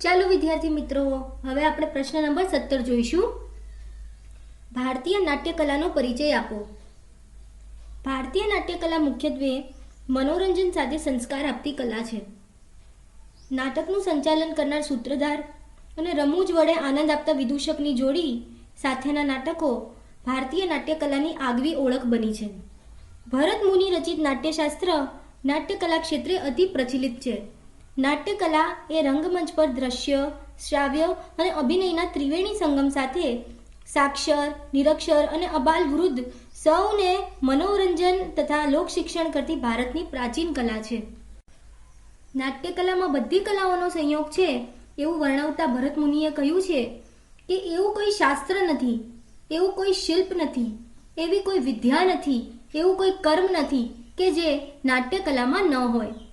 ચાલો વિદ્યાર્થી મિત્રો, હવે આપણે પ્રશ્ન નંબર સત્તર જોઈશું. ભારતીય નાટ્યકલાનો પરિચય આપો. ભારતીય નાટ્યકલા મુખ્યત્વે મનોરંજન સાથે સંસ્કાર આપતી કલા છે. નાટકનું સંચાલન કરનાર સૂત્રધાર અને રમૂજ વડે આનંદ આપતા વિદૂષકની જોડી સાથેના નાટકો ભારતીય નાટ્યકલાની આગવી ઓળખ બની છે. ભરત મુનિ રચિત નાટ્યશાસ્ત્ર નાટ્યકલા ક્ષેત્રે અતિ પ્રચલિત છે. નાટ્યકલા એ રંગમંચ પર દ્રશ્ય, શ્રાવ્ય અને અભિનયના ત્રિવેણી સંગમ સાથે સાક્ષર, નિરક્ષર અને અબાલ વૃદ્ધ સૌને મનોરંજન તથા લોકશિક્ષણ કરતી ભારતની પ્રાચીન કલા છે. નાટ્યકલામાં બધી કલાઓનો સંયોગ છે એવું વર્ણવતા ભરત મુનિએ કહ્યું છે કે એવું કોઈ શાસ્ત્ર નથી, એવું કોઈ શિલ્પ નથી, એવી કોઈ વિદ્યા નથી, એવું કોઈ કર્મ નથી કે જે નાટ્યકલામાં ન હોય.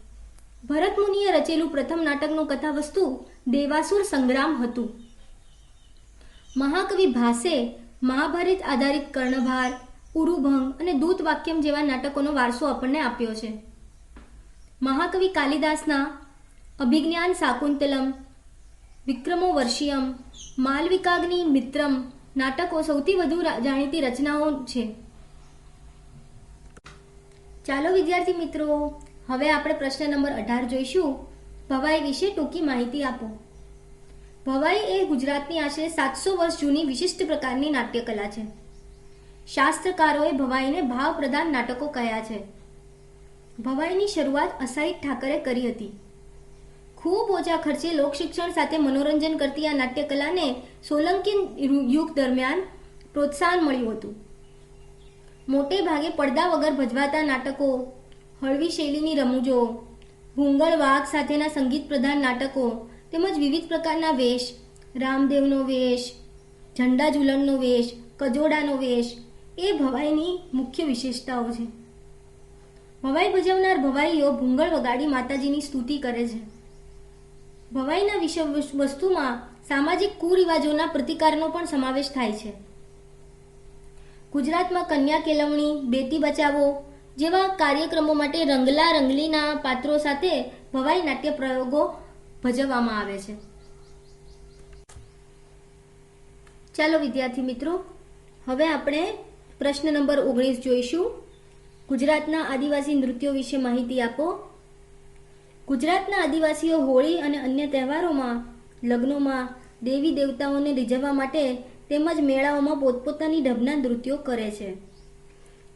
ભરત મુનિએ રચેલું પ્રથમ નાટકનું કથાવસ્તુ દેવાસુર સંગ્રામ હતું. મહાકવિ ભાસે મહાભારત આધારિત કર્ણભાર, ઉરુભંગ અને દૂત વાક્યમ જેવા નાટકોનો વારસો આપણને આપ્યો છે. મહાકવિ કાલિદાસના અભિજ્ઞાન શાકુંતલમ વિક્રમો વર્ષિયમ માલવિકાગ્નિ મિત્રમ નાટકો સૌથી વધુ જાણીતી રચનાઓ છે. ચાલો વિદ્યાર્થી મિત્રો હવે આપણે પ્રશ્ન નંબર અઢાર જોઈશું. ભવાઈ વિશે ટૂંકી માહિતી આપો. ભવાઈ એ ગુજરાતની આશરે સાતસો વર્ષ જૂની વિશિષ્ટ પ્રકારની નાટ્યકલા છે. શાસ્ત્રકારોએ ભવાઈને ભાવપ્રધાન નાટકો કહ્યા છે. ભવાઈની શરૂઆત અસાહિત ઠાકરે કરી હતી. ખૂબ ઓછા ખર્ચે લોકશિક્ષણ સાથે મનોરંજન કરતી આ નાટ્યકલાને સોલંકી યુગ દરમિયાન પ્રોત્સાહન મળ્યું હતું. મોટે ભાગે પડદા વગર ભજવાતા નાટકો હળવી શૈલીની રમૂજો ભૂંગળ વાઘ સાથેના સંગીત પ્રધાન નાટકો, તેમજ વિવિધ પ્રકારના વેશ, રામદેવનો વેશ, ઝંડા ઝુલણનો વેશ, કજોડાનો વેશ, એ ભવાઈની મુખ્ય વિશેષતાઓ છે. ભવાઈ ભજવનાર ભવાઈઓ ભૂંગળ વગાડી માતાજીની સ્તુતિ કરે છે. ભવાઈના વિષય વસ્તુમાં સામાજિક કુરિવાજોના પ્રતિકારનો પણ સમાવેશ થાય છે. ગુજરાતમાં કન્યા કેળવણી, બેટી બચાવો જેવા કાર્યક્રમો માટે રંગલા રંગલીના પાત્રો સાથે ભવાઈ નાટ્ય પ્રયોગો ભજવવામાં આવે છે. ચાલો વિદ્યાર્થી મિત્રો, હવે આપણે પ્રશ્ન નંબર ઓગણીસ જોઈશું. ગુજરાતના આદિવાસી નૃત્યો વિશે માહિતી આપો. ગુજરાતના આદિવાસીઓ હોળી અને અન્ય તહેવારોમાં, લગ્નોમાં દેવી દેવતાઓને રીઝવવા માટે તેમજ મેળાઓમાં પોતપોતાની ઢબના નૃત્યો કરે છે.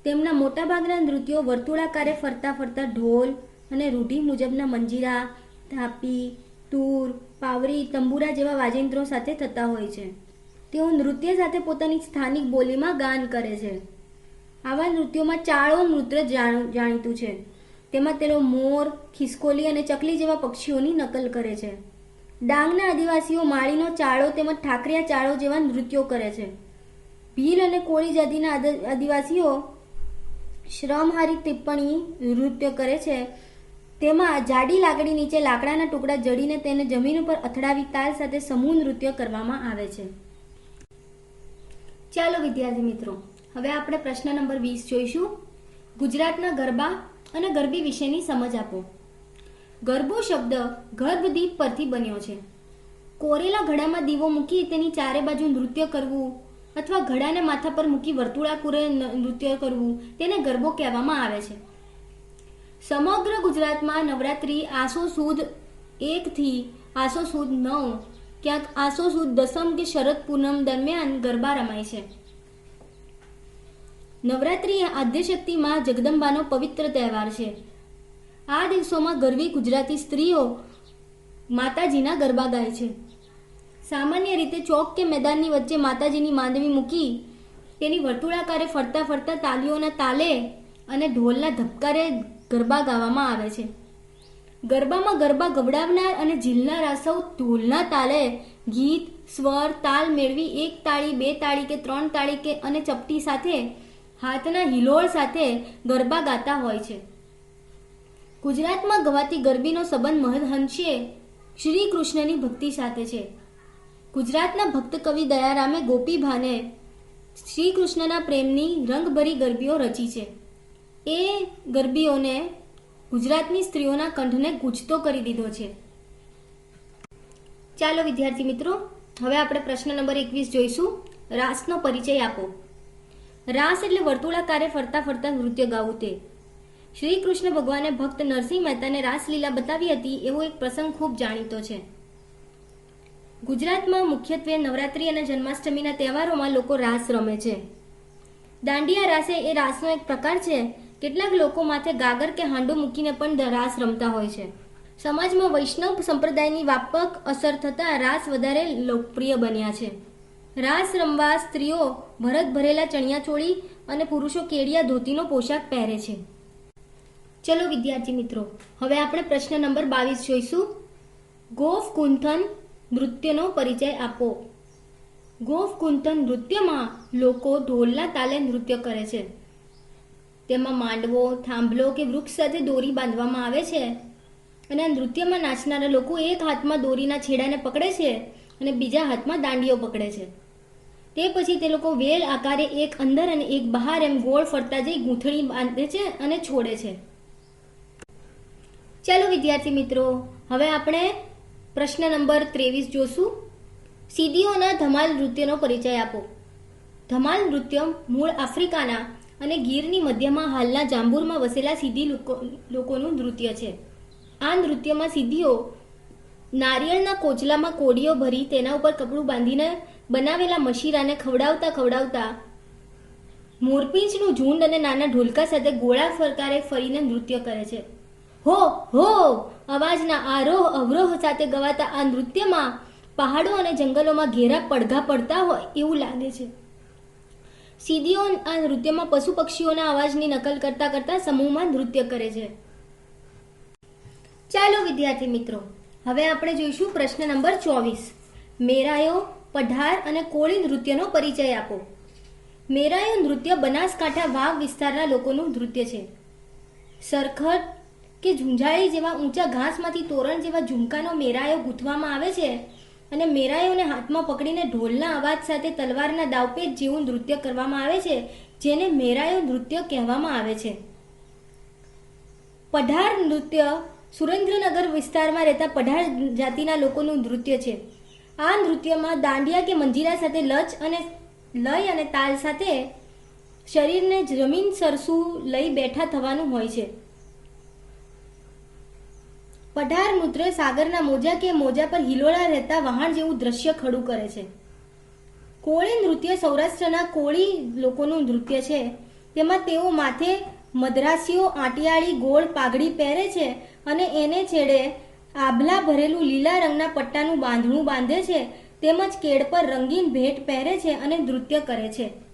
તેમના મોટાભાગના નૃત્યો વર્તુળાકારે ફરતા ફરતા ઢોલ અને રૂઢિ મુજબના મંજીરા થાપી તૂર, પાવરી, તંબુરા જેવા વાજિંત્રો સાથે થતા હોય છે. તેઓ નૃત્ય સાથે પોતાની સ્થાનિક બોલીમાં ગાન કરે છે. આવા નૃત્યોમાં ચાળો નૃત્ય જાણીતું છે. તેમાં તેઓ મોર, ખિસકોલી અને ચકલી જેવા પક્ષીઓની નકલ કરે છે. ડાંગના આદિવાસીઓ માળીનો ચાળો તેમજ ઠાકરિયા ચાળો જેવા નૃત્યો કરે છે. ભીલ અને કોળી જાતિના આદિવાસીઓ શ્રમહારી ટિપ્પણી નૃત્ય કરે છે. તેમાં જાડી લાકડી નીચે લાકડાના ટુકડા જડીને તેને જમીન ઉપર અથડાવી તાલ સાથે સમૂહ નૃત્ય કરવામાં આવે છે. ચાલો વિદ્યાર્થી મિત્રો, હવે આપણે પ્રશ્ન નંબર વીસ જોઈશું. ગુજરાતના ગરબા અને ગરબી વિશેની સમજ આપો. ગરબો શબ્દ ગર્ભદીપ પરથી બન્યો છે. કોરેલા ઘડામાં દીવો મૂકી તેની ચારે બાજુ નૃત્ય કરવું અથવા ઘડાને માથા પર મૂકી વર્તુળાકુરે નૃત્ય કરવું તેને ગરબો કહેવામાં આવે છે. સમગ્ર ગુજરાતમાં નવરાત્રિ આસો સુદ એકથી આસો સુદ નવ ક્યાંક આસો સુદ દસમ કે શરદ પૂનમ દરમિયાન ગરબા રમાય છે. નવરાત્રિ એ આદ્યશક્તિ માં જગદંબાનો પવિત્ર તહેવાર છે. આ દિવસોમાં ગરવી ગુજરાતી સ્ત્રીઓ માતાજીના ગરબા ગાય છે. સામાન્ય રીતે ચોક કે મેદાનની વચ્ચે માતાજીની માંદવી મૂકી તેની વર્તુળાકારે ફરતા ફરતા તાલીઓના તાલે અને ઢોલના ધબકારે ગરબા ગાવામાં આવે છે. ગરબામાં ગરબા ગવડાવનાર અને ઝીલનાર સૌ ઢોલના તાલે ગીત, સ્વર, તાલ મેળવી એક તાળી, બે તાળી કે ત્રણ તાળી કે અને ચપટી સાથે, હાથના હિલોળ સાથે ગરબા ગાતા હોય છે. ગુજરાતમાં ગવાતી ગરબીનો સંબંધ મહદઅંશે શ્રી કૃષ્ણની ભક્તિ સાથે છે. ગુજરાતના ભક્ત કવિ દયારામે ગોપીભાને શ્રી કૃષ્ણના પ્રેમની રંગભરી ગરબીઓ રચી છે. એ ગરબીઓને ગુજરાતની સ્ત્રીઓના કંઠને ગૂંચતો કરી દીધો છે. ચાલો વિદ્યાર્થી મિત્રો, હવે આપણે પ્રશ્ન નંબર એકવીસ જોઈશું. રાસનો પરિચય આપો. રાસ એટલે વર્તુળાકારે ફરતા ફરતા નૃત્ય ગાવું તે. શ્રી કૃષ્ણ ભગવાને ભક્ત નરસિંહ મહેતાને રાસલીલા બતાવી હતી, એવો એક પ્રસંગ ખૂબ જાણીતો છે. ગુજરાતમાં મુખ્યત્વે નવરાત્રી અને જન્માષ્ટમીના તહેવારોમાં લોકો રાસ રમે છે. દાંડિયા રાસે એ રાસનો એક પ્રકાર છે. કેટલાક લોકો માથે ગાગર કે હાંડો મૂકીને પણ રાસ રમતા હોય છે. સમાજમાં વૈષ્ણવ સંપ્રદાયની વ્યાપક અસર થતાં રાસ વધારે લોકપ્રિય બન્યા છે. રાસ રમવા સ્ત્રીઓ ભરત ભરેલા ચણિયાચોળી અને પુરુષો કેડિયા ધોતીનો પોશાક પહેરે છે. ચલો વિદ્યાર્થી મિત્રો, હવે આપણે પ્રશ્ન નંબર બાવીસ જોઈશું. ગોફ કુંથન નૃત્યનો પરિચય આપો. ગોફ કુંથન નૃત્યમાં લોકો ઢોલના તાલે નૃત્ય કરે છે. તેમાં માંડવો, થાંભલો કે વૃક્ષ સાથે દોરી બાંધવામાં આવે છે. અને આ નૃત્યમાં નાચનારા લોકો એક હાથમાં દોરીના છેડાને પકડે છે અને બીજા હાથમાં દાંડીઓ પકડે છે. તે પછી તે લોકો વેલ આકારે એક અંદર અને એક બહાર એમ ગોળ ફરતા જઈ ગૂંથણી બાંધે છે અને છોડે છે. ચાલો વિદ્યાર્થી મિત્રો, હવે આપણે પ્રશ્ન નંબર ત્રેવીસ જોશું. સીદીઓના ધમાલ નૃત્યનો પરિચય આપો. ધમાલ નૃત્ય મૂળ આફ્રિકાના અને ગીરની મધ્યમાં હાલના જાંબુરમાં વસેલા સીધી લોકો, લોકોનું નૃત્ય છે. આ નૃત્યમાં સીધીઓ નારિયેળના કોચલામાં કોડીઓ ભરી તેના ઉપર કપડું બાંધીને બનાવેલા મશીરાને ખવડાવતા ખવડાવતા મોરપીંચનું ઝુંડ અને નાના ઢોલકા સાથે ગોળા ફરકારે ફરીને નૃત્ય કરે છે. હો હો, અવાજના આરોહ અવરોહ સાથે ગવાતા આ નૃત્યમાં પહાડો અને જંગલોમાં ઘેરા પડઘા પડતા હોય એવું લાગે છે. સીડીઓ આ નૃત્યમાં પશુ પક્ષીઓના અવાજની નકલ કરતા કરતા સમૂહમાં નૃત્ય કરે છે. ચાલો વિદ્યાર્થી મિત્રો, હવે આપણે જોઈશું પ્રશ્ન નંબર ચોવીસ. મેરાયો, પઢાર અને કોળી નૃત્યનો પરિચય આપો. મેરાયો નૃત્ય બનાસકાંઠા વાવ વિસ્તારના લોકોનું નૃત્ય છે. સરખડ કે ઝુંઝાળી જેવા ઊંચા ઘાસમાંથી તોરણ જેવા ઝુમકાનો મેરાયો ગૂંથવામાં આવે છે અને મેરાયોને હાથમાં પકડીને ઢોલના અવાજ સાથે તલવારના દાવપેચ જેવું નૃત્ય કરવામાં આવે છે, જેને મેરાયો નૃત્ય કહેવામાં આવે છે. પઢાર નૃત્ય સુરેન્દ્રનગર વિસ્તારમાં રહેતા પઢાર જાતિના લોકોનું નૃત્ય છે. આ નૃત્યમાં દાંડિયા કે મંજીરા સાથે લચ અને લય અને તાલ સાથે શરીરને જમીન સરસું લઈ બેઠા થવાનું હોય છે. પઢાર મૂત્ર સાગરના મોજા કે મોજા પર હિલોળા રહેતા વહાણ જેવું દ્રશ્ય ખડું કરે છે. કોળી નૃત્ય સૌરાષ્ટ્રના કોળી લોકોનું નૃત્ય છે. તેમાં તેઓ માથે મદ્રાસીઓ આંટિયાળી ગોળ પાઘડી પહેરે છે અને એને છેડે આભલા ભરેલું લીલા રંગના પટ્ટાનું બાંધણું બાંધે છે. તેમજ કેડ પર રંગીન ભેટ પહેરે છે અને નૃત્ય કરે છે.